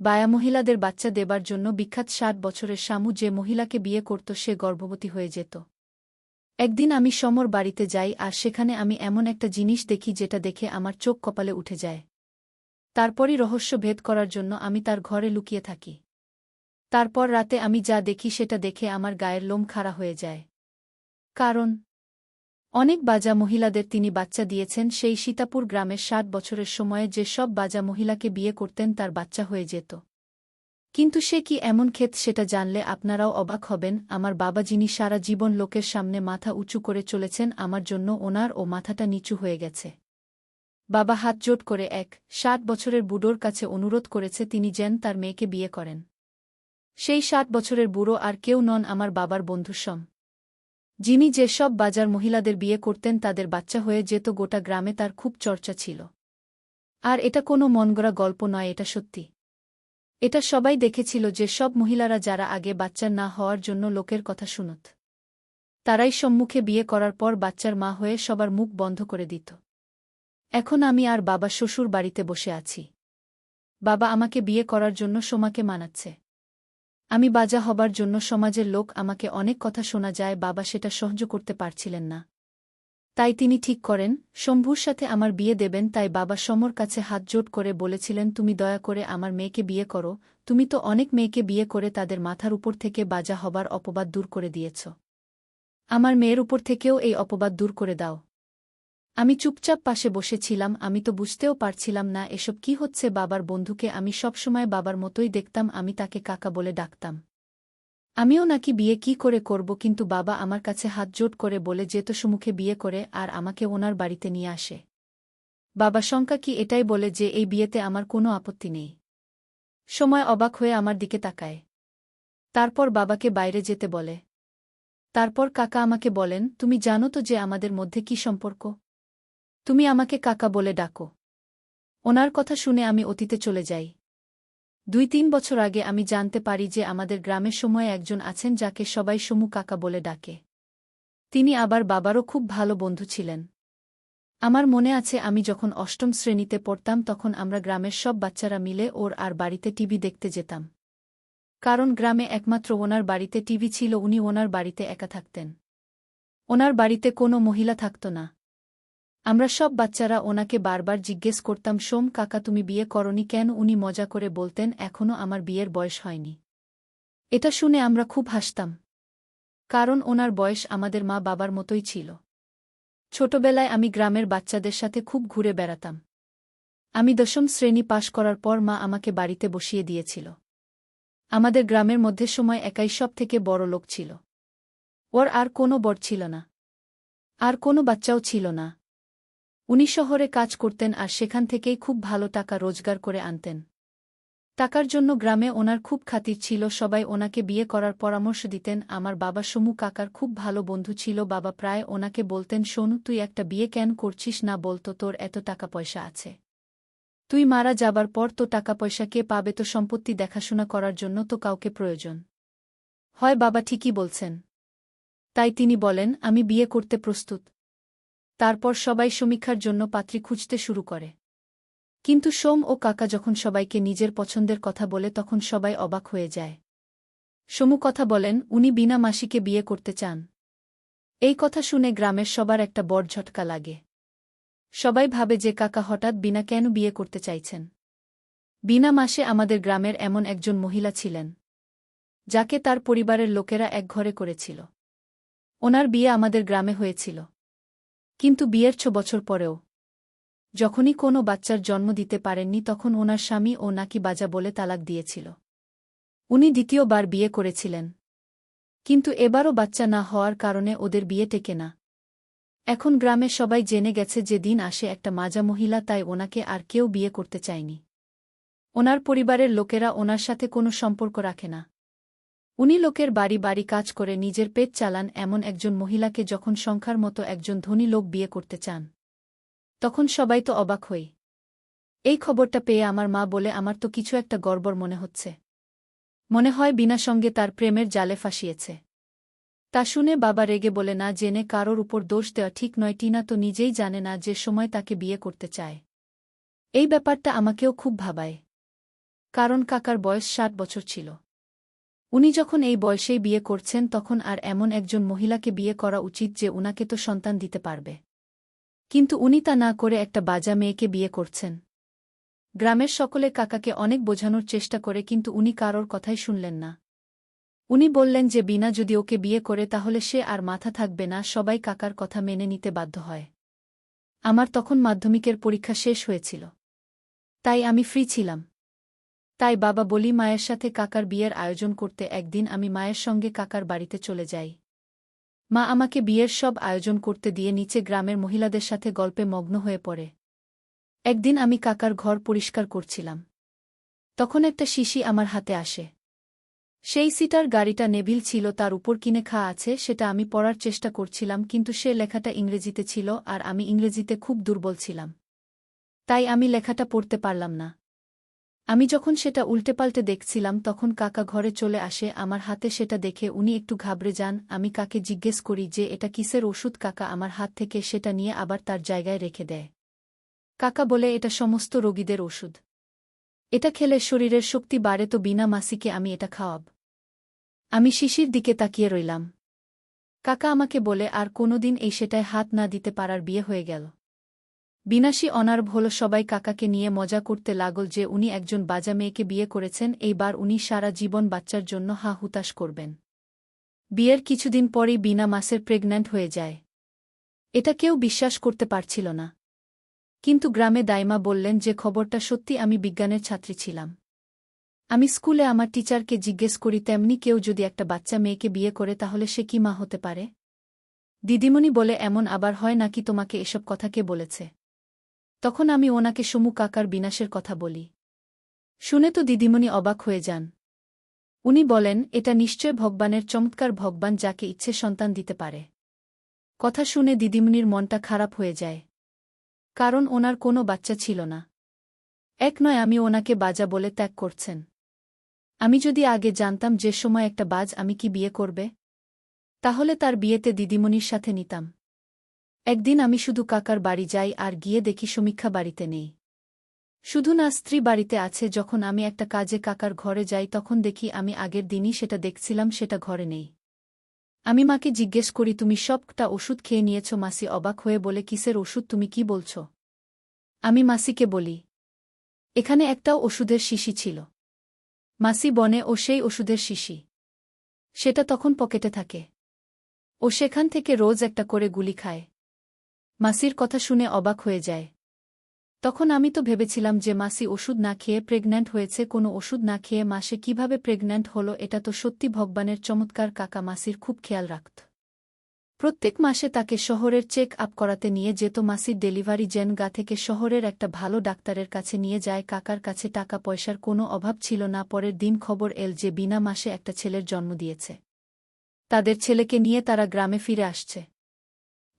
বায়া মহিলাদের বাচ্চা দেবার জন্য বিখ্যাত ষাট বছরের শামু যে মহিলাকে বিয়ে করত সে গর্ভবতী হয়ে যেত। একদিন আমি সমর বাড়িতে যাই আর সেখানে আমি এমন একটা জিনিস দেখি যেটা দেখে আমার চোখ কপালে উঠে যায়। তারপরই রহস্য ভেদ করার জন্য আমি তার ঘরে লুকিয়ে থাকি। তারপর রাতে আমি যা দেখি সেটা দেখে আমার গায়ের লোম খাড়া হয়ে যায়। কারণ অনেক বাজা মহিলাদের তিনি বাচ্চা দিয়েছেন, সেই সীতাপুর গ্রামের ষাট বছরের সময়ে যে সব বাজা মহিলাকে বিয়ে করতেন তার বাচ্চা হয়ে যেত। কিন্তু সে কি এমন ক্ষেত সেটা জানলে আপনারাও অবাক হবেন, আমার বাবা যিনি সারা জীবন লোকের সামনে মাথা উঁচু করে চলেছেন, আমার জন্য ওনার ও মাথাটা নিচু হয়ে গেছে। বাবা হাত জোট করে এক ষাট বছরের বুড়োর কাছে অনুরোধ করেছে তিনি যেন তার মেয়েকে বিয়ে করেন। সেই ষাট বছরের বুড়ো আর কেউ নন আমার বাবার বন্ধুসম। যিনি যেসব বাজার মহিলাদের বিয়ে করতেন তাদের বাচ্চা হয়ে যেত গোটা গ্রামে তার খুব চর্চা ছিল। আর এটা কোনো মনগড়া গল্প নয়, এটা সত্যি। এটা সবাই দেখেছিল যে সব মহিলারা যারা আগে বাচ্চার না হওয়ার জন্য লোকের কথা শুনত, তারাই সম্মুখে বিয়ে করার পর বাচ্চার মা হয়ে সবার মুখ বন্ধ করে দিত। এখন আমি আর বাবা শ্বশুর বাড়িতে বসে আছি। বাবা আমাকে বিয়ে করার জন্য সোমাকে মানাচ্ছে। আমি বাজা হবার জন্য সমাজের লোক আমাকে অনেক কথা শোনা যায়, বাবা সেটা সহ্য করতে পারছিলেন না। তাই তিনি ঠিক করেন, শম্ভুর সাথে আমার বিয়ে দেবেন, তাই বাবা সমর কাছে হাত জোট করে বলেছিলেন, তুমি দয়া করে আমার মেয়েকে বিয়ে করো। তুমি তো অনেক মেয়েকে বিয়ে করে তাদের মাথার উপর থেকে বাজা হবার অপবাদ দূর করে দিয়েছ। আমার মেয়ের উপর থেকেও এই অপবাদ দূর করে দাও। আমি চুপচাপ পাশে বসেছিলাম, আমি তো বুঝতেও পারছিলাম না এসব কি হচ্ছে বাবার বন্ধুকে, আমি সবসময় বাবার মতোই দেখতাম, আমি তাকে কাকা বলে ডাকতাম। আমিও নাকি বিয়ে কি করে করব কিন্তু বাবা আমার কাছে হাত জোট করে বলে যেত সুমুখে বিয়ে করে আর আমাকে ওনার বাড়িতে নিয়ে আসে। বাবা শঙ্কা কি এটাই বলে যে এই বিয়েতে আমার কোনো আপত্তি নেই। সময় অবাক হয়ে আমার দিকে তাকায়। তারপর বাবাকে বাইরে যেতে বলে। তারপর কাকা আমাকে বলেন, তুমি জানো তো যে আমাদের মধ্যে কি সম্পর্ক? তুমি আমাকে কাকা বলে ডাকো। ওনার কথা শুনে আমি অতীতে চলে যাই। দুই তিন বছর আগে আমি জানতে পারি যে আমাদের গ্রামের সময় একজন আছেন যাকে সবাই সমু কাকা বলে ডাকে। তিনি আবার বাবারও খুব ভালো বন্ধু ছিলেন। আমার মনে আছে আমি যখন অষ্টম শ্রেণীতে পড়তাম তখন আমরা গ্রামের সব বাচ্চারা মিলে ওর আর বাড়িতে টিভি দেখতে যেতাম। কারণ গ্রামে একমাত্র ওনার বাড়িতে টিভি ছিল, উনি ওনার বাড়িতে একা থাকতেন। ওনার বাড়িতে কোনো মহিলা থাকত না। আমরা সব বাচ্চারা ওনাকে বারবার জিজ্ঞেস করতাম, সোম কাকা, তুমি বিয়ে করনি কেন? উনি মজা করে বলতেন এখনও আমার বিয়ের বয়স হয়নি। এটা শুনে আমরা খুব হাসতাম, কারণ ওনার বয়স আমাদের মা বাবার মতোই ছিল। ছোটবেলায় আমি গ্রামের বাচ্চাদের সাথে খুব ঘুরে বেড়াতাম। আমি দশম শ্রেণি পাশ করার পর মা আমাকে বাড়িতে বসিয়ে দিয়েছিল। আমাদের গ্রামের মধ্যে সময় একাই সব থেকে বড় লোক ছিল। ওর আর কোনো বর ছিল না। আর কোনো বাচ্চাও ছিল না। উনি শহরে কাজ করতেন আর সেখান থেকেই খুব ভালো টাকা রোজগার করে আনতেন। টাকার জন্য গ্রামে ওনার খুব খাতির ছিল, সবাই ওনাকে বিয়ে করার পরামর্শ দিতেন। আমার বাবা সমু কাকার খুব ভালো বন্ধু ছিল, বাবা প্রায় ওনাকে বলতেন সোনু তুই একটা বিয়ে কেন করছিস না বলতো তোর এত টাকা পয়সা আছে। তুই মারা যাবার পর তো টাকা পয়সা কে পাবে, তো সম্পত্তি দেখাশোনা করার জন্য তো কাউকে প্রয়োজন। হয় বাবা ঠিকই বলছেন। তাই তিনি বলেন, আমি বিয়ে করতে প্রস্তুত। তারপর সবাই সমীক্ষার জন্য পাত্রী খুঁজতে শুরু করে। কিন্তু সোম ও কাকা যখন সবাইকে নিজের পছন্দের কথা বলে তখন সবাই অবাক হয়ে যায়। সমু কথা বলেন, উনি বিনা মাসিকে বিয়ে করতে চান। এই কথা শুনে গ্রামের সবার একটা বড় ঝটকা লাগে। সবাই ভাবে যে কাকা হঠাৎ বিনা কেন বিয়ে করতে চাইছেন। বিনা মাসে আমাদের গ্রামের এমন একজন মহিলা ছিলেন, যাকে তার পরিবারের লোকেরা এক ঘরে করেছিল। ওনার বিয়ে আমাদের গ্রামে হয়েছিল। কিন্তু বিয়ের ছ বছর পরেও। যখনই কোনো বাচ্চার জন্ম দিতে পারেননি তখন ওনার স্বামী ও নাকি বাজা বলে তালাক দিয়েছিল। উনি দ্বিতীয়বার বিয়ে করেছিলেন। কিন্তু এবারও বাচ্চা না হওয়ার কারণে ওদের বিয়ে টেকে না। এখন গ্রামে সবাই জেনে গেছে যে দিন আসে একটা মাজা মহিলা তাই ওনাকে আর কেউ বিয়ে করতে চায়নি। ওনার পরিবারের লোকেরা ওনার সাথে কোনো সম্পর্ক রাখে না। উনি লোকের বাড়ি বাড়ি কাজ করে নিজের পেট চালান এমন একজন মহিলাকে যখন সংখ্যার মতো একজন ধনী লোক বিয়ে করতে চান। তখন সবাই তো অবাক হই। এই খবরটা পেয়ে আমার মা বলে, আমার তো কিছু একটা গর্বর মনে হচ্ছে। মনে হয় বিনা সঙ্গে তার প্রেমের জালে ফাঁসিয়েছে তা শুনে বাবা রেগে বলে, না, জেনে কারোর উপর দোষ দেওয়া ঠিক নয়। টিনা তো নিজেই জানে না যে সময় তাকে বিয়ে করতে চায়। এই ব্যাপারটা আমাকেও খুব ভাবায়। কারণ কাকার বয়স ষাট বছর ছিল। উনি যখন এই বয়সেই বিয়ে করছেন তখন আর এমন একজন মহিলাকে বিয়ে করা উচিত যে উনাকে তো সন্তান দিতে পারবে। কিন্তু উনি তা না করে একটা বাজা মেয়েকে বিয়ে করছেন। গ্রামের সকলে কাকাকে অনেক বোঝানোর চেষ্টা করে কিন্তু উনি কারোর কথাই শুনলেন না। উনি বললেন যে বিনা যদি ওকে বিয়ে করে তাহলে সে আর মাথা থাকবে না, সবাই কাকার কথা মেনে নিতে বাধ্য হয়। আমার তখন মাধ্যমিকের পরীক্ষা শেষ হয়েছিল। তাই আমি ফ্রি ছিলাম। তাই বাবা বলি মায়ের সাথে কাকার বিয়ের আয়োজন করতে একদিন আমি মায়ের সঙ্গে কাকার বাড়িতে চলে যাই। মা আমাকে বিয়ের সব আয়োজন করতে দিয়ে নিচে গ্রামের মহিলাদের সাথে গল্পে মগ্ন হয়ে পড়ে। একদিন আমি কাকার ঘর পরিষ্কার করছিলাম। তখন একটা শিশি আমার হাতে আসে। সেই সিটার গাড়িটা নেভিল ছিল, তার উপর কিনে খা আছে, সেটা আমি পড়ার চেষ্টা করছিলাম, কিন্তু সে লেখাটা ইংরেজিতে ছিল, আর আমি ইংরেজিতে খুব দুর্বল ছিলাম। তাই আমি লেখাটা পড়তে পারলাম না। আমি যখন সেটা উল্টেপাল্টে দেখছিলাম, তখন কাকা ঘরে চলে আসে, আমার হাতে সেটা দেখে উনি একটু ঘাবড়ে যান। আমি কাকে জিজ্ঞেস করি যে, এটা কিসের ওষুধ? কাকা আমার হাত থেকে সেটা নিয়ে আবার তার জায়গায় রেখে দেয়। কাকা বলে, এটা সমস্ত রোগীদের ওষুধ। এটা খেলে শরীরের শক্তি বাড়ে তো বিনা মাসিকে আমি এটা খাওয়াব। আমি শিশির দিকে তাকিয়ে রইলাম। কাকা আমাকে বলে, আর কোনোদিন এই সেটায় হাত না দিতে পারার বিয়ে হয়ে গেল। বিনাশী অনার্ভ হল সবাই কাকাকে নিয়ে মজা করতে লাগল যে উনি একজন বাজা মেয়েকে বিয়ে করেছেন, এইবার উনি সারা জীবন বাচ্চার জন্য হা হুতাশ করবেন। বিয়ের কিছুদিন পরেই বিনা মাসের প্রেগন্যান্ট হয়ে যায়। এটা কেউ বিশ্বাস করতে পারছিল না। কিন্তু গ্রামে দাইমা বললেন যে খবরটা সত্যি আমি বিজ্ঞানের ছাত্রী ছিলাম। আমি স্কুলে আমার টিচারকে জিজ্ঞেস করি, তেমনি কেউ যদি একটা বাচ্চা মেয়েকে বিয়ে করে তাহলে সে কি মা হতে পারে? দিদিমণি বলে, এমন আবার হয় নাকি তোমাকে এসব কথা কে বলেছে? তখন আমি ওনাকে সমু কাকার বিনাশের কথা বলি। শুনে তো দিদিমণি অবাক হয়ে যান। উনি বলেন, এটা নিশ্চয় ভগবানের চমৎকার ভগবান যাকে ইচ্ছে সন্তান দিতে পারে। কথা শুনে দিদিমণির মনটা খারাপ হয়ে যায়। কারণ ওনার কোনো বাচ্চা ছিল না। এক নয়, আমি ওনাকে বাজা বলে ত্যাগ করছেন। আমি যদি আগে জানতাম যে সময় একটা বাজ আমি কি বিয়ে করবে, তাহলে তার বিয়েতে দিদিমণির সাথে নিতাম। একদিন আমি শুধু কাকার বাড়ি যাই আর গিয়ে দেখি সমীক্ষা বাড়িতে নেই। শুধু না, স্ত্রী বাড়িতে আছে, যখন আমি একটা কাজে কাকার ঘরে যাই, তখন দেখি আমি আগের দিনই সেটা দেখছিলাম, সেটা ঘরে নেই। আমি মাকে জিজ্ঞেস করি, তুমি সবটা ওষুধ খেয়ে নিয়েছ? মাসি অবাক হয়ে বলে, কিসের ওষুধ তুমি কি বলছ? আমি মাসিকে বলি, এখানে একটাও ওষুধের শিশি ছিল। মাসি বনে, ও সেই ওষুধের শিশি। সেটা তখন পকেটে থাকে। ও সেখান থেকে রোজ একটা করে গুলি খায়। মাসির কথা শুনে অবাক হয়ে যায়। তখন আমি তো ভেবেছিলাম যে মাসি ওষুধ না খেয়ে প্রেগন্যান্ট হয়েছে, কোনো ওষুধ না খেয়ে মাসে কীভাবে প্রেগন্যান্ট হলো, এটা তো সত্যি ভগবানের চমৎকার কাকা মাসির খুব খেয়াল রাখত। প্রত্যেক মাসে তাকে শহরের চেক আপ করাতে নিয়ে যেত, মাসির ডেলিভারি জেন গা থেকে শহরের একটা ভালো ডাক্তারের কাছে নিয়ে যায়, কাকার কাছে টাকা পয়সার কোনো অভাব ছিল না, পরের দিন খবর এল যে বিনা মাসে একটা ছেলের জন্ম দিয়েছে। তাদের ছেলেকে নিয়ে তারা গ্রামে ফিরে আসছে।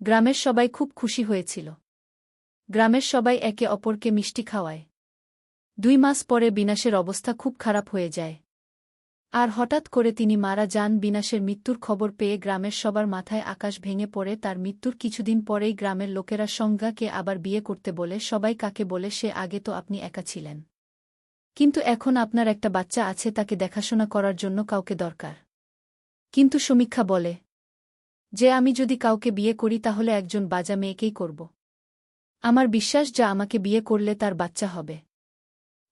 গ্রামের সবাই খুব খুশি হয়েছিল। গ্রামের সবাই একে অপরকে মিষ্টি খাওয়ায়। দুই মাস পরে বিনাশের অবস্থা খুব খারাপ হয়ে যায়। আর হঠাৎ করে তিনি মারা যান বিনাশের মৃত্যুর খবর পেয়ে গ্রামের সবার মাথায় আকাশ ভেঙে পড়ে তার মৃত্যুর কিছুদিন পরেই গ্রামের লোকেরা সংজ্ঞাকে আবার বিয়ে করতে বলে, সবাই কাকে বলে সে আগে তো আপনি একা ছিলেন। কিন্তু এখন আপনার একটা বাচ্চা আছে তাকে দেখাশোনা করার জন্য কাউকে দরকার। কিন্তু সমীক্ষা বলে যে আমি যদি কাউকে বিয়ে করি তাহলে একজন বাজা মেয়েকেই করব। আমার বিশ্বাস যা আমাকে বিয়ে করলে তার বাচ্চা হবে।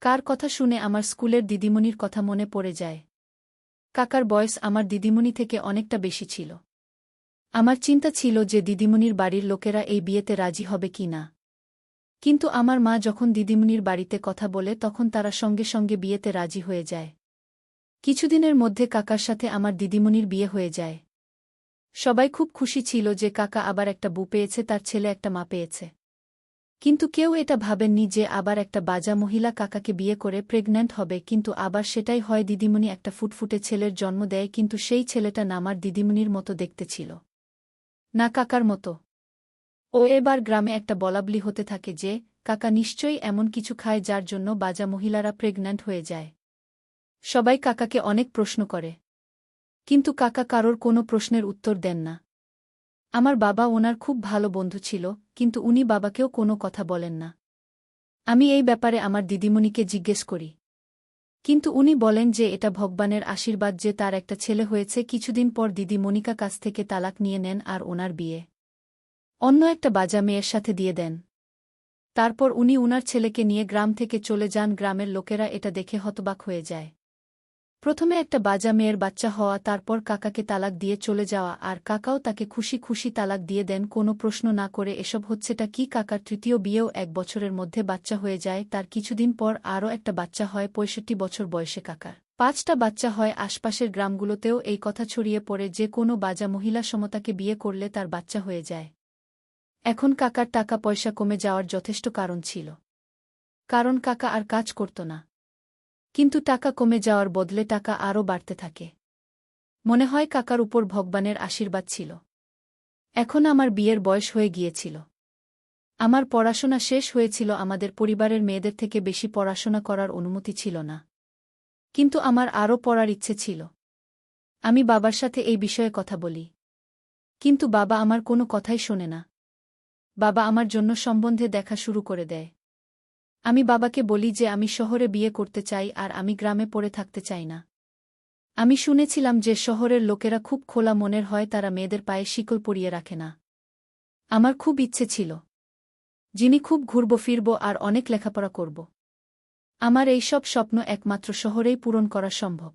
কার কথা শুনে আমার স্কুলের দিদিমণির কথা মনে পড়ে যায়। কাকার বয়স আমার দিদিমণি থেকে অনেকটা বেশি ছিল। আমার চিন্তা ছিল যে দিদিমণির বাড়ির লোকেরা এই বিয়েতে রাজি হবে কি না। কিন্তু আমার মা যখন দিদিমণির বাড়িতে কথা বলে তখন তারা সঙ্গে সঙ্গে বিয়েতে রাজি হয়ে যায়। কিছুদিনের মধ্যে কাকার সাথে আমার দিদিমণির বিয়ে হয়ে যায়। সবাই খুব খুশি ছিল যে কাকা আবার একটা বু পেয়েছে, তার ছেলে একটা মা পেয়েছে। কিন্তু কেউ এটা ভাবেননি যে আবার একটা বাজা মহিলা কাকাকে বিয়ে করে প্রেগন্যান্ট হবে, কিন্তু আবার সেটাই হয় দিদিমণি একটা ফুটফুটে ছেলের জন্ম দেয়, কিন্তু সেই ছেলেটা নামার দিদিমণির মতো দেখতে ছিল। না কাকার মতো। ও এবার গ্রামে একটা বলাবলি হতে থাকে যে, কাকা নিশ্চয়ই এমন কিছু খায় যার জন্য বাজা মহিলারা প্রেগন্যান্ট হয়ে যায়। সবাই কাকাকে অনেক প্রশ্ন করে। কিন্তু কাকা কারোর কোনো প্রশ্নের উত্তর দেন না। আমার বাবা ওনার খুব ভালো বন্ধু ছিল, কিন্তু উনি বাবাকেও কোনো কথা বলেন না। আমি এই ব্যাপারে আমার দিদিমণিকে জিজ্ঞেস করি। কিন্তু উনি বলেন যে এটা ভগবানের আশীর্বাদ যে তার একটা ছেলে হয়েছে, কিছুদিন পর দিদি মনিকা কাছ থেকে তালাক নিয়ে নেন আর ওনার বিয়ে। অন্য একটা বাজা মেয়ের সাথে দিয়ে দেন। তারপর উনি উনার ছেলেকে নিয়ে গ্রাম থেকে চলে যান, গ্রামের লোকেরা এটা দেখে হতবাক হয়ে যায়। প্রথমে একটা বাজা মেয়ের বাচ্চা হওয়া, তারপর কাকাকে তালাক দিয়ে চলে যাওয়া, আর কাকাও তাকে খুশি খুশি তালাক দিয়ে দেন, কোনো প্রশ্ন না করে এসব হচ্ছেটা কি কাকার তৃতীয় বিয়েও এক বছরের মধ্যে বাচ্চা হয়ে যায়, তার কিছুদিন পর আরও একটা বাচ্চা হয় পঁয়ষট্টি বছর বয়সে কাকার। পাঁচটা বাচ্চা হয় আশপাশের গ্রামগুলোতেও এই কথা ছড়িয়ে পড়ে, যে কোনো বাজা মহিলা সমতাকে বিয়ে করলে তার বাচ্চা হয়ে যায়। এখন কাকার টাকা পয়সা কমে যাওয়ার যথেষ্ট কারণ ছিল। কারণ কাকা আর কাজ করত না। কিন্তু টাকা কমে যাওয়ার বদলে টাকা আরও বাড়তে থাকে। মনে হয় কাকার উপর ভগবানের আশীর্বাদ ছিল। এখন আমার বিয়ের বয়স হয়ে গিয়েছিল। আমার পড়াশোনা শেষ হয়েছিল, আমাদের পরিবারের মেয়েদের থেকে বেশি পড়াশোনা করার অনুমতি ছিল না। কিন্তু আমার আরও পড়ার ইচ্ছে ছিল। আমি বাবার সাথে এই বিষয়ে কথা বলি। কিন্তু বাবা আমার কোনো কথাই শোনে না। বাবা আমার জন্য সম্বন্ধে দেখা শুরু করে দেয়। আমি বাবাকে বলি যে আমি শহরে বিয়ে করতে চাই আর আমি গ্রামে পড়ে থাকতে চাই না। আমি শুনেছিলাম যে শহরের লোকেরা খুব খোলা মনের হয়, তারা মেয়েদের পায়ে শিকল পরিয়ে রাখে না। আমার খুব ইচ্ছে ছিল। যিনি খুব ঘুরব, ফিরব আর অনেক লেখাপড়া করব। আমার এই সব স্বপ্ন একমাত্র শহরেই পূরণ করা সম্ভব।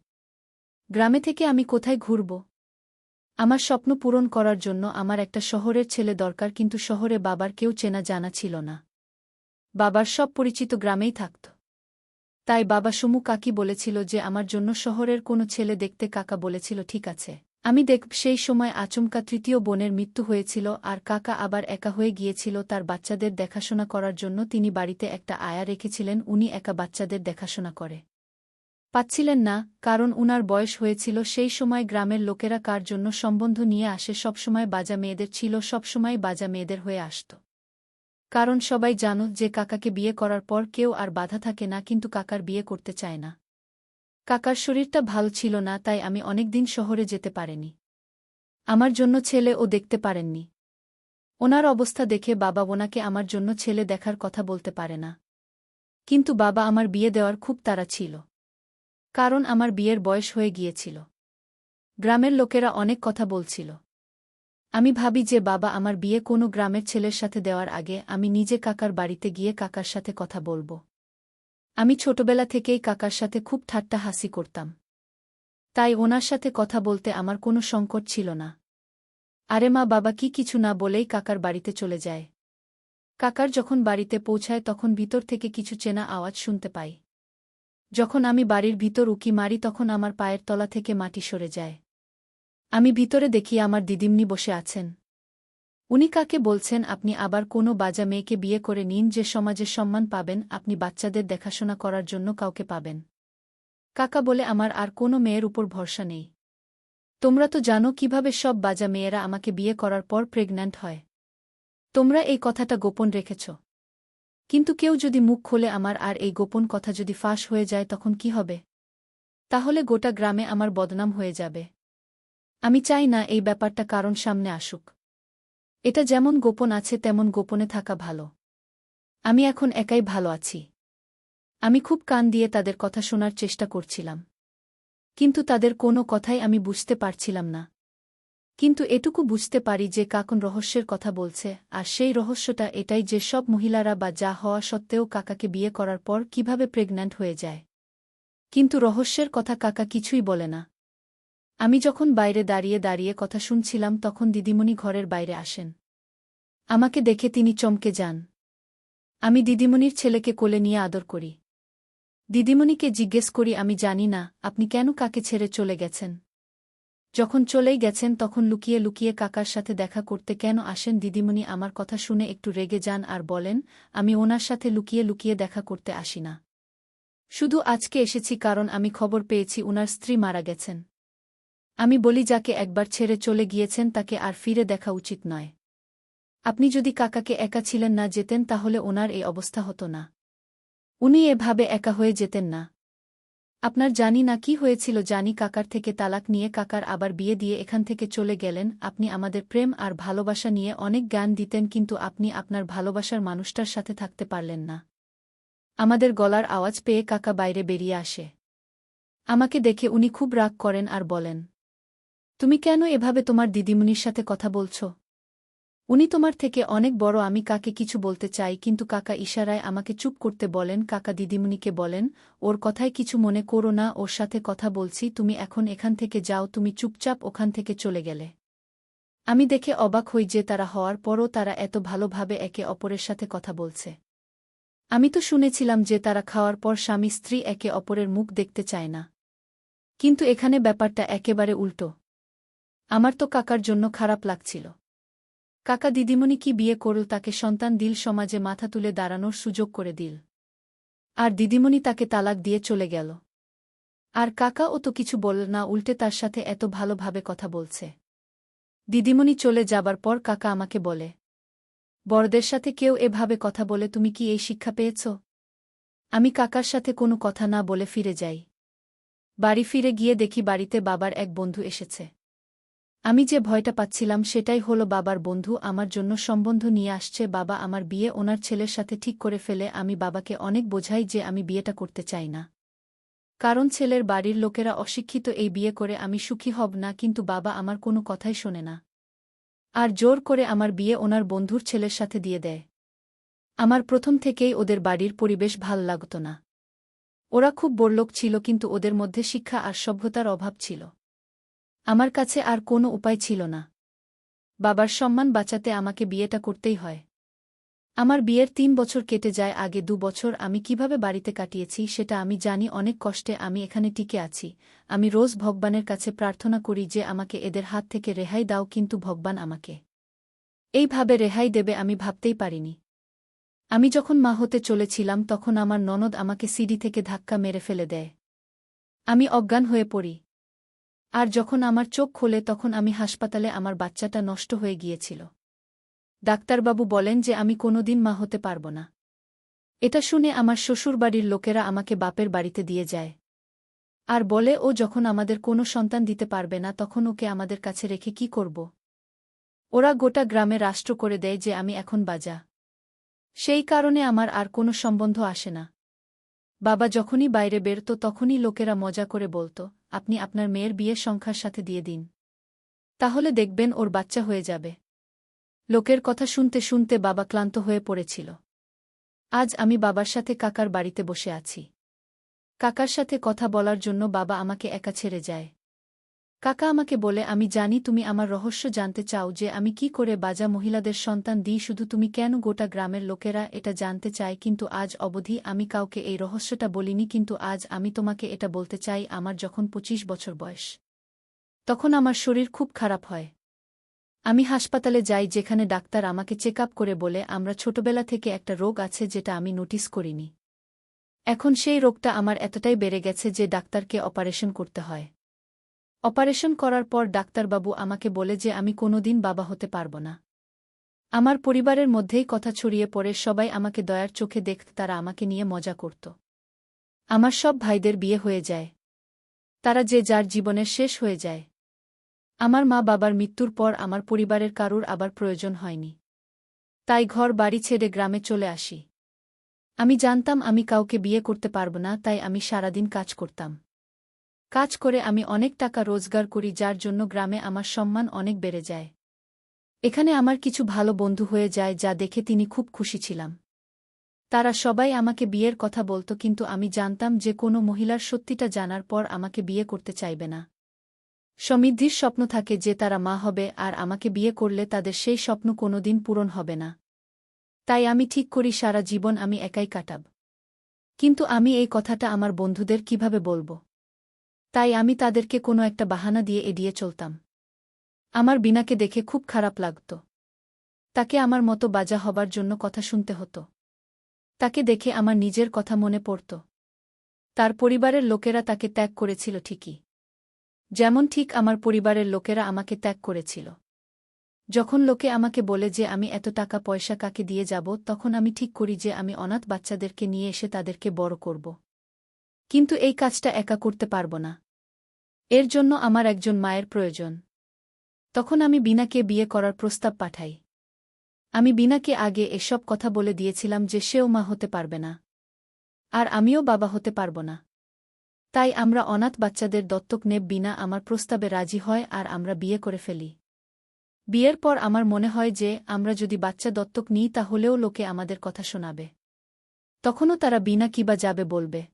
গ্রামে থেকে আমি কোথায় ঘুরব? আমার স্বপ্ন পূরণ করার জন্য আমার একটা শহরের ছেলে দরকার, কিন্তু শহরে বাবার কেউ চেনা জানা ছিল না। বাবার সব পরিচিত গ্রামেই থাকত। তাই বাবা সমু কাকি বলেছিল যে, আমার জন্য শহরের কোনো ছেলে দেখতে কাকা বলেছিল, ঠিক আছে। আমি দেখ সেই সময় আচমকা তৃতীয় বোনের মৃত্যু হয়েছিল আর কাকা আবার একা হয়ে গিয়েছিল তার বাচ্চাদের দেখাশোনা করার জন্য তিনি বাড়িতে একটা আয়া রেখেছিলেন, উনি একা বাচ্চাদের দেখাশোনা করে। পাচ্ছিলেন না, কারণ উনার বয়স হয়েছিল সেই সময় গ্রামের লোকেরা কার জন্য সম্বন্ধ নিয়ে আসে সবসময় বাজা মেয়েদের ছিল, সবসময় বাজা মেয়েদের হয়ে আসত। কারণ সবাই জানো যে কাকাকে বিয়ে করার পর কেউ আর বাধা থাকে না, কিন্তু কাকার বিয়ে করতে চায় না। কাকার শরীরটা ভালো ছিল না, তাই আমি অনেকদিন শহরে যেতে পারেনি। আমার জন্য ছেলে ও দেখতে পারেননি। ওনার অবস্থা দেখে বাবা ওনাকে আমার জন্য ছেলে দেখার কথা বলতে পারে না। কিন্তু বাবা আমার বিয়ে দেওয়ার খুব তাড়া ছিল। কারণ আমার বিয়ের বয়স হয়ে গিয়েছিল। গ্রামের লোকেরা অনেক কথা বলছিল। আমি ভাবি যে বাবা আমার বিয়ে কোনো গ্রামের ছেলের সাথে দেওয়ার আগে আমি নিজে কাকার বাড়িতে গিয়ে কাকার সাথে কথা বলব। আমি ছোটবেলা থেকেই কাকার সাথে খুব ঠাট্টা হাসি করতাম। তাই ওনার সাথে কথা বলতে আমার কোনো সংকট ছিল না। আরে মা, বাবা কি কিছু না বলেই কাকার বাড়িতে চলে যায়। কাকার যখন বাড়িতে পৌঁছায় তখন ভিতর থেকে কিছু চেনা আওয়াজ শুনতে পাই। যখন আমি বাড়ির ভিতর উকি মারি তখন আমার পায়ের তলা থেকে মাটি সরে যায়। আমি ভিতরে দেখি আমার দিদিমনি বসে আছেন। উনি কাকে বলছেন আপনি আবার কোনো বাজা মেয়েকে বিয়ে করে নিন যে সমাজের সম্মান পাবেন, আপনি বাচ্চাদের দেখাশোনা করার জন্য কাউকে পাবেন। কাকা বলে আমার আর কোনো মেয়ের উপর ভরসা নেই। তোমরা তো জানো কীভাবে সব বাজা মেয়েরা আমাকে বিয়ে করার পর প্রেগন্যান্ট হয়। তোমরা এই কথাটা গোপন রেখেছ। কিন্তু কেউ যদি মুখ খোলে আমার আর এই গোপন কথা যদি ফাঁস হয়ে যায় তখন কি হবে? তাহলে গোটা গ্রামে আমার বদনাম হয়ে যাবে। আমি চাই না এই ব্যাপারটা কারণ সামনে আসুক। এটা যেমন গোপন আছে তেমন গোপনে থাকা ভালো। আমি এখন একাই ভালো আছি। আমি খুব কান দিয়ে তাদের কথা শোনার চেষ্টা করছিলাম। কিন্তু তাদের কোনো কথাই আমি বুঝতে পারছিলাম না। কিন্তু এটুকু বুঝতে পারি যে কাকন রহস্যের কথা বলছে, আর সেই রহস্যটা এটাই যে সব মহিলারা বা যা হওয়া সত্ত্বেও কাকাকে বিয়ে করার পর কীভাবে প্রেগন্যান্ট হয়ে যায়। কিন্তু রহস্যের কথা কাকা কিছুই বলে না। আমি যখন বাইরে দাঁড়িয়ে দাঁড়িয়ে কথা শুনছিলাম তখন দিদিমণি ঘরের বাইরে আসেন। আমাকে দেখে তিনি চমকে যান। আমি দিদিমণির ছেলেকে কোলে নিয়ে আদর করি। দিদিমণিকে জিজ্ঞেস করি, আমি জানি না, আপনি কেন কাকে ছেড়ে চলে গেছেন? যখন চলেই গেছেন তখন লুকিয়ে লুকিয়ে কাকার সাথে দেখা করতে কেন আসেন দিদিমণি আমার কথা শুনে একটু রেগে যান আর বলেন, আমি ওনার সাথে লুকিয়ে লুকিয়ে দেখা করতে আসি না। শুধু আজকে এসেছি কারণ আমি খবর পেয়েছি, উনার স্ত্রী মারা গেছেন। আমি বলি যাকে একবার ছেড়ে চলে গিয়েছেন তাকে আর ফিরে দেখা উচিত নয়। আপনি যদি কাকাকে একা ছিলেন না যেতেন তাহলে ওনার এই অবস্থা হতো না। উনি এভাবে একা হয়ে যেতেন না। আপনার জানি না কি হয়েছিল, জানি কাকার থেকে তালাক নিয়ে কাকার আবার বিয়ে দিয়ে এখান থেকে চলে গেলেন। আপনি আমাদের প্রেম আর ভালোবাসা নিয়ে অনেক জ্ঞান দিতেন, কিন্তু আপনি আপনার ভালোবাসার মানুষটার সাথে থাকতে পারলেন না। আমাদের গলার আওয়াজ পেয়ে কাকা বাইরে বেরিয়ে আসে। আমাকে দেখে উনি খুব রাগ করেন আর বলেন তুমি কেন এভাবে তোমার দিদিমণির সাথে কথা বলছ? উনি তোমার থেকে অনেক বড়, আমি কাকে কিছু বলতে চাই, কিন্তু কাকা ইশারায় আমাকে চুপ করতে বলেন, কাকা দিদিমণিকে বলেন, ওর কথায় কিছু মনে করো না, ওর সাথে কথা বলছি, তুমি এখন এখান থেকে যাও, তুমি চুপচাপ ওখান থেকে চলে গেলে আমি দেখে অবাক হই যে তারা হওয়ার পরও তারা এত ভালোভাবে একে অপরের সাথে কথা বলছে। আমি তো শুনেছিলাম যে তারা খাওয়ার পর স্বামী স্ত্রী একে অপরের মুখ দেখতে চায় না। কিন্তু এখানে ব্যাপারটা একেবারে উল্টো। আমার তো কাকার জন্য খারাপ লাগছিল। কাকা দিদিমণি কি বিয়ে করল তাকে সন্তান দিল সমাজে মাথা তুলে দাঁড়ানোর সুযোগ করে দিল। আর দিদিমণি তাকে তালাক দিয়ে চলে গেল। আর কাকা ও তো কিছু বলল না, উল্টে তার সাথে এত ভালোভাবে কথা বলছে। দিদিমণি চলে যাবার পর কাকা আমাকে বলে, বড়দের সাথে কেউ এভাবে কথা বলে তুমি কি এই শিক্ষা পেয়েছ? আমি কাকার সাথে কোনো কথা না বলে ফিরে যাই। বাড়ি ফিরে গিয়ে দেখি বাড়িতে বাবার এক বন্ধু এসেছে। আমি যে ভয়টা পাচ্ছিলাম সেটাই হলো বাবার বন্ধু আমার জন্য সম্বন্ধ নিয়ে আসছে, বাবা আমার বিয়ে ওনার ছেলের সাথে ঠিক করে ফেলে, আমি বাবাকে অনেক বোঝাই যে আমি বিয়েটা করতে চাই না। কারণ ছেলের বাড়ির লোকেরা অশিক্ষিত এই বিয়ে করে আমি সুখী হব না, কিন্তু বাবা আমার কোনো কথাই শোনে না। আর জোর করে আমার বিয়ে ওনার বন্ধুর ছেলের সাথে দিয়ে দেয়। আমার প্রথম থেকেই ওদের বাড়ির পরিবেশ ভালো লাগত না। ওরা খুব বড়লোক ছিল, কিন্তু ওদের মধ্যে শিক্ষা আর সভ্যতার অভাব ছিল। আমার কাছে আর কোনো উপায় ছিল না। বাবার সম্মান বাঁচাতে আমাকে বিয়েটা করতেই হয়। আমার বিয়ের তিন বছর কেটে যায়, আগে দু বছর আমি কীভাবে বাড়িতে কাটিয়েছি সেটা আমি জানি, অনেক কষ্টে আমি এখানে টিকে আছি। আমি রোজ ভগবানের কাছে প্রার্থনা করি যে আমাকে এদের হাত থেকে রেহাই দাও, কিন্তু ভগবান আমাকে এইভাবে রেহাই দেবে আমি ভাবতেই পারিনি। আমি যখন মা হতে চলেছিলাম, তখন আমার ননদ আমাকে সিডি থেকে ধাক্কা মেরে ফেলে দেয়। আমি অজ্ঞান হয়ে পড়ি। আর যখন আমার চোখ খোলে তখন আমি হাসপাতালে আমার বাচ্চাটা নষ্ট হয়ে গিয়েছিল। ডাক্তারবাবু বলেন যে আমি কোনোদিন মা হতে পারব না। এটা শুনে আমার শ্বশুরবাড়ির লোকেরা আমাকে বাপের বাড়িতে দিয়ে যায়। আর বলে, ও যখন আমাদের কোনো সন্তান দিতে পারবে না, তখন ওকে আমাদের কাছে রেখে কি করব? ওরা গোটা গ্রামে রাষ্ট্র করে দেয় যে আমি এখন বাজা। সেই কারণে আমার আর কোনো সম্বন্ধ আসে না। বাবা যখনই বাইরে বেরত তখনই লোকেরা মজা করে বলতো আপনি আপনার মেয়ের বিয়ের সংখ্যার সাথে দিয়ে দিন। তাহলে দেখবেন ওর বাচ্চা হয়ে যাবে। লোকের কথা শুনতে শুনতে বাবা ক্লান্ত হয়ে পড়েছিল। আজ আমি বাবার সাথে কাকার বাড়িতে বসে আছি। কাকার সাথে কথা বলার জন্য বাবা আমাকে একা ছেড়ে যায়। কাকা আমাকে বলে, আমি জানি তুমি আমার রহস্য জানতে চাও যে আমি কি করে বাজা মহিলাদের সন্তান দিই, শুধু তুমি কেন গোটা গ্রামের লোকেরা এটা জানতে চায়, কিন্তু আজ অবধি আমি কাউকে এই রহস্যটা বলিনি, কিন্তু আজ আমি তোমাকে এটা বলতে চাই, আমার যখন পঁচিশ বছর বয়স। তখন আমার শরীর খুব খারাপ হয়। আমি হাসপাতালে যাই, যেখানে ডাক্তার আমাকে চেক করে বলে, আমরা ছোটবেলা থেকে একটা রোগ আছে যেটা আমি নোটিস করিনি। এখন সেই রোগটা আমার এতটাই বেড়ে গেছে যে ডাক্তারকে অপারেশন করতে হয়। অপারেশন করার পর ডাক্তারবাবু আমাকে বলে যে আমি কোনোদিন বাবা হতে পারব না। আমার পরিবারের মধ্যেই কথা ছড়িয়ে পড়ে, সবাই আমাকে দয়ার চোখে দেখত, তারা আমাকে নিয়ে মজা করত। আমার সব ভাইদের বিয়ে হয়ে যায়। তারা যে যার জীবনের শেষ হয়ে যায়। আমার মা বাবার মৃত্যুর পর আমার পরিবারের কারুর আবার প্রয়োজন হয়নি। তাই ঘর বাড়ি ছেড়ে গ্রামে চলে আসি। আমি জানতাম আমি কাউকে বিয়ে করতে পারব না, তাই আমি সারাদিন কাজ করতাম। কাজ করে আমি অনেক টাকা রোজগার করি যার জন্য গ্রামে আমার সম্মান অনেক বেড়ে যায়। এখানে আমার কিছু ভালো বন্ধু হয়ে যায় যা দেখে তিনি খুব খুশি ছিলাম। তারা সবাই আমাকে বিয়ের কথা বলত কিন্তু আমি জানতাম যে কোনো মহিলার সত্যিটা জানার পর আমাকে বিয়ে করতে চাইবে না। সমৃদ্ধির স্বপ্ন থাকে যে তারা মা হবে আর আমাকে বিয়ে করলে তাদের সেই স্বপ্ন কোনোদিন পূরণ হবে না। তাই আমি ঠিক করি সারা জীবন আমি একাই কাটাব। কিন্তু আমি এই কথাটা আমার বন্ধুদের কীভাবে বলব? তাই আমি তাদেরকে কোনো একটা বাহানা দিয়ে এড়িয়ে চলতাম। আমার বিনাকে দেখে খুব খারাপ লাগত। তাকে আমার মতো বাজা হবার জন্য কথা শুনতে হতো। তাকে দেখে আমার নিজের কথা মনে পড়ত। তার পরিবারের লোকেরা তাকে ত্যাগ করেছিল ঠিকই। যেমন ঠিক আমার পরিবারের লোকেরা আমাকে ত্যাগ করেছিল। যখন লোকে আমাকে বলে যে আমি এত টাকা পয়সা কাকে দিয়ে যাব, তখন আমি ঠিক করি যে আমি অনাথ বাচ্চাদেরকে নিয়ে এসে তাদেরকে বড় করব। কিন্তু এই কাজটা একা করতে পারব না। এর জন্য আমার একজন মায়ের প্রয়োজন। তখন আমি বিনাকে বিয়ে করার প্রস্তাব পাঠাই। আমি বিনাকে আগে এসব কথা বলে দিয়েছিলাম যে সেও মা হতে পারবে না। আর আমিও বাবা হতে পারব না। তাই আমরা অনাথ বাচ্চাদের দত্তক নেব বিনা আমার প্রস্তাবে রাজি হয় আর আমরা বিয়ে করে ফেলি। বিয়ের পর আমার মনে হয় যে আমরা যদি বাচ্চা দত্তক নিই তাহলেও লোকে আমাদের কথা শোনাবে। তখনও তারা বিনা কিবা যাবে বলবে।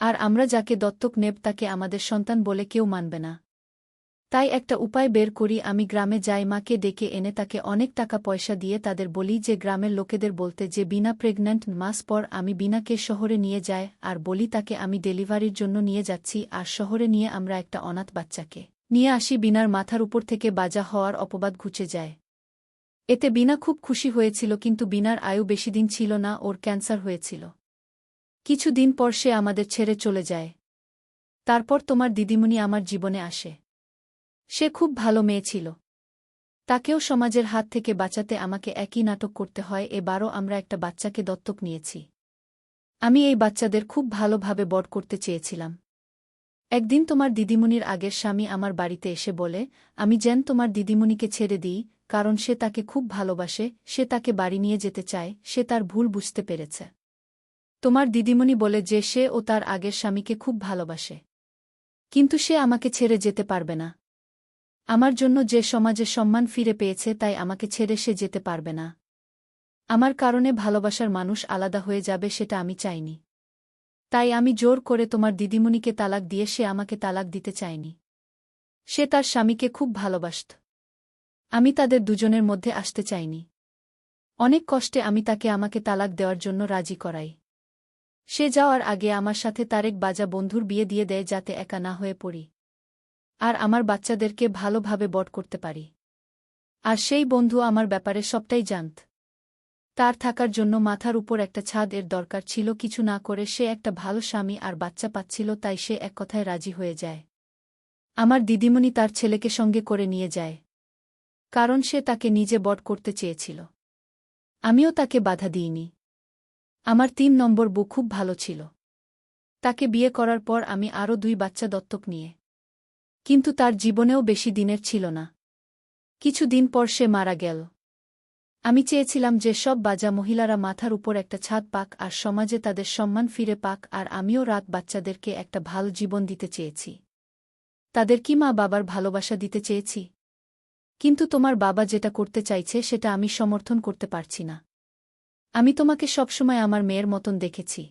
আর আমরা যাকে দত্তক নেব তাকে আমাদের সন্তান বলে কেউ মানবে না। তাই একটা উপায় বের করি, আমি গ্রামে যাই, মাকে ডেকে এনে তাকে অনেক টাকা পয়সা দিয়ে তাদের বলি যে, গ্রামের লোকেদের বলতে যে, বিনা প্রেগন্যান্ট মাস পর আমি বিনাকে শহরে নিয়ে যায় আর বলি তাকে আমি ডেলিভারির জন্য নিয়ে যাচ্ছি, আর শহরে নিয়ে আমরা একটা অনাথ বাচ্চাকে নিয়ে আসি। বিনার মাথার উপর থেকে বাজা হওয়ার অপবাদ ঘুচে যায়। এতে বিনা খুব খুশি হয়েছিল, কিন্তু বিনার আয়ু বেশি দিন ছিল না, ওর ক্যান্সার হয়েছিল। কিছু দিন পর সে আমাদের ছেড়ে চলে যায়। তারপর তোমার দিদিমণি আমার জীবনে আসে। সে খুব ভালো মেয়ে ছিল। তাকেও সমাজের হাত থেকে বাঁচাতে আমাকে একই নাটক করতে হয়, এবারও আমরা একটা বাচ্চাকে দত্তক নিয়েছি। আমি এই বাচ্চাদের খুব ভালোভাবে বড় করতে চেয়েছিলাম। একদিন তোমার দিদিমণির আগের স্বামী আমার বাড়িতে এসে বলে, আমি যেন তোমার দিদিমণিকে ছেড়ে দিই, কারণ সে তাকে খুব ভালোবাসে, সে তাকে বাড়ি নিয়ে যেতে চায়, সে তার ভুল বুঝতে পেরেছে। তোমার দিদিমণি বলে যে সে ও তার আগের স্বামীকে খুব ভালোবাসে। কিন্তু সে আমাকে ছেড়ে যেতে পারবে না। আমার জন্য যে সমাজে সম্মান ফিরে পেয়েছে তাই আমাকে ছেড়ে সে যেতে পারবে না। আমার কারণে ভালোবাসার মানুষ আলাদা হয়ে যাবে সেটা আমি চাইনি। তাই আমি জোর করে তোমার দিদিমণিকে তালাক দিয়ে সে আমাকে তালাক দিতে চায়নি। সে তার স্বামীকে খুব ভালোবাসত। আমি তাদের দুজনের মধ্যে আসতে চাইনি। অনেক কষ্টে আমি তাকে আমাকে তালাক দেওয়ার জন্য রাজি করাই। সে যাওয়ার আগে আমার সাথে তারেক বাজা বন্ধুর বিয়ে দিয়ে দেয় যাতে একা না হয়ে পড়ি। আর আমার বাচ্চাদেরকে ভালোভাবে বট করতে পারি। আর সেই বন্ধু আমার ব্যাপারে সবটাই জানত। তার থাকার জন্য মাথার উপর একটা ছাদ এর দরকার ছিল, কিছু না করে সে একটা ভালো স্বামী আর বাচ্চা পাচ্ছিল, তাই সে এক কথায় রাজি হয়ে যায়। আমার দিদিমণি তার ছেলেকে সঙ্গে করে নিয়ে যায়। কারণ সে তাকে নিজে বট করতে চেয়েছিল। আমিও তাকে বাধা দিইনি। আমার তিন নম্বর বউ খুব ভালো ছিল। তাকে বিয়ে করার পর আমি আরও দুই বাচ্চা দত্তক নিয়ে। কিন্তু তার জীবনেও বেশি দিনের ছিল না। কিছু দিন পর সে মারা গেল। আমি চেয়েছিলাম যে সব বাজা মহিলারা মাথার উপর একটা ছাদ পাক আর সমাজে তাদের সম্মান ফিরে পাক আর আমিও রাত বাচ্চাদেরকে একটা ভালো জীবন দিতে চেয়েছি। তাদের কি মা বাবার ভালোবাসা দিতে চেয়েছি? কিন্তু তোমার বাবা যেটা করতে চাইছে সেটা আমি সমর্থন করতে পারছি না। আমি তোমাকে সবসময় আমার মেয়ের মতন দেখেছি।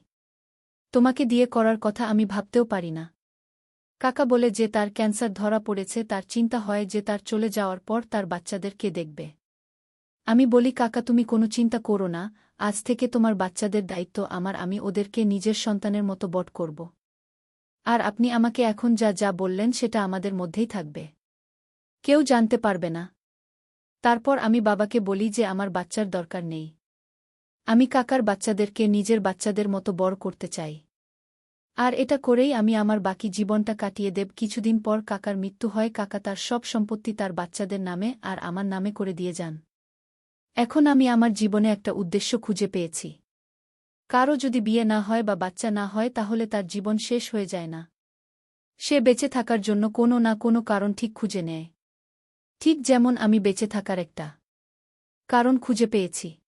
তোমাকে দিয়ে করার কথা আমি ভাবতেও পারি না। কাকা বলে যে তার ক্যান্সার ধরা পড়েছে, তার চিন্তা হয় যে তার চলে যাওয়ার পর তার বাচ্চাদের কে দেখবে। আমি বলি, কাকা, তুমি কোনো চিন্তা করো না, আজ থেকে তোমার বাচ্চাদের দায়িত্ব আমার, আমি ওদেরকে নিজের সন্তানের মতো বট করব। আর আপনি আমাকে এখন যা যা বললেন, সেটা আমাদের মধ্যেই থাকবে। কেউ জানতে পারবে না। তারপর আমি বাবাকে বলি যে আমার বাচ্চার দরকার নেই। আমি কাকার বাচ্চাদেরকে নিজের বাচ্চাদের মতো বড় করতে চাই। আর এটা করেই আমি আমার বাকি জীবনটা কাটিয়ে দেব। কিছুদিন পর কাকার মৃত্যু হয়, কাকা তার সব সম্পত্তি তার বাচ্চাদের নামে আর আমার নামে করে দিয়ে যান। এখন আমি আমার জীবনে একটা উদ্দেশ্য খুঁজে পেয়েছি। কারও যদি বিয়ে না হয় বা বাচ্চা না হয়, তাহলে তার জীবন শেষ হয়ে যায় না। সে বেঁচে থাকার জন্য কোনো না কোনো কারণ ঠিক খুঁজে নেয়। ঠিক যেমন আমি বেঁচে থাকার একটা কারণ খুঁজে পেয়েছি।